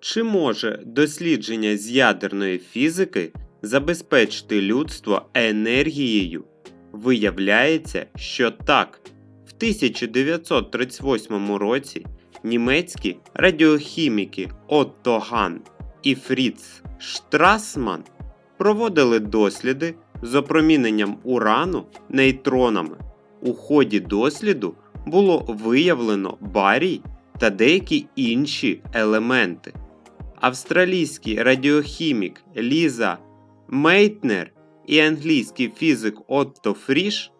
Чи може дослідження з ядерної фізики забезпечити людство енергією? Виявляється, що так. В 1938 році німецькі радіохіміки Отто Ган і Фріц Штрасман проводили досліди з опроміненням урану нейтронами. У ході досліду було виявлено барій та деякі інші елементи. Австралійський радіохімік Ліза Мейтнер і англійський фізик Отто Фріш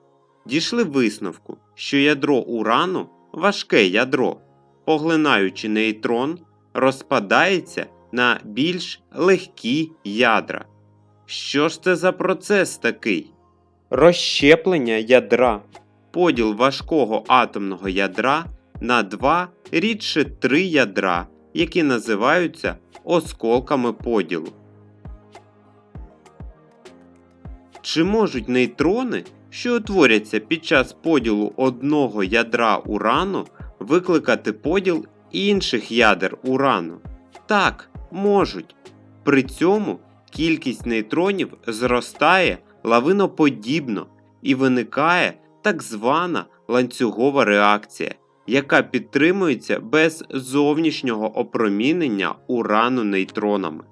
дійшли висновку, що ядро урану важке ядро, поглинаючи нейтрон, розпадається на більш легкі ядра. Що ж це за процес такий? Розщеплення ядра, поділ важкого атомного ядра на два рідше три ядра, які називаються осколками поділу. Чи можуть нейтрони, що утворяться під час поділу одного ядра урану, викликати поділ інших ядер урану? Так, можуть. При цьому кількість нейтронів зростає лавиноподібно і виникає так звана ланцюгова реакція, яка підтримується без зовнішнього опромінення урану нейтронами.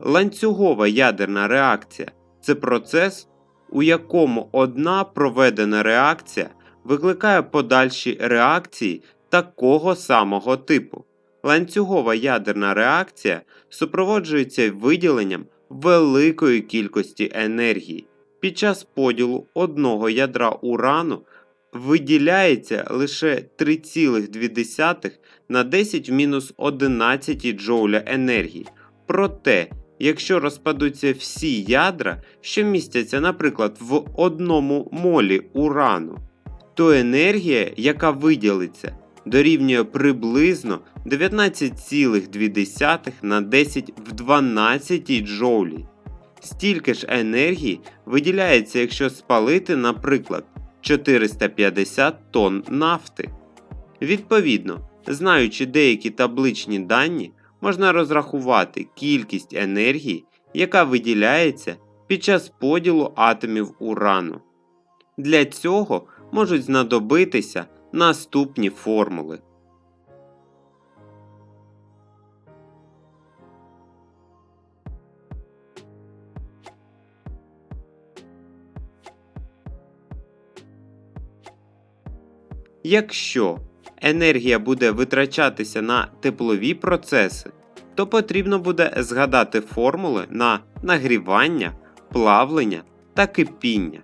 Ланцюгова ядерна реакція це процес, у якому одна проведена реакція викликає подальші реакції такого самого типу. Ланцюгова ядерна реакція супроводжується виділенням великої кількості енергії. Під час поділу одного ядра урану виділяється лише 3,2 на 10 в мінус 11 джоуля енергії. Проте, якщо розпадуться всі ядра, що містяться, наприклад, в одному молі урану, то енергія, яка виділиться, дорівнює приблизно 19,2 на 10 в 12 джоулі. Стільки ж енергії виділяється, якщо спалити, наприклад, 450 тонн нафти. Відповідно, знаючи деякі табличні дані, можна розрахувати кількість енергії, яка виділяється під час поділу атомів урану. Для цього можуть знадобитися наступні формули. Якщо енергія буде витрачатися на теплові процеси, то потрібно буде згадати формули на нагрівання, плавлення та кипіння.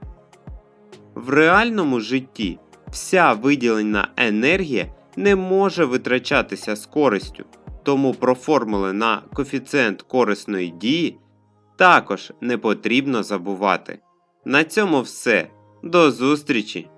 В реальному житті вся виділена енергія не може витрачатися з користю, тому про формули на коефіцієнт корисної дії також не потрібно забувати. На цьому все. До зустрічі!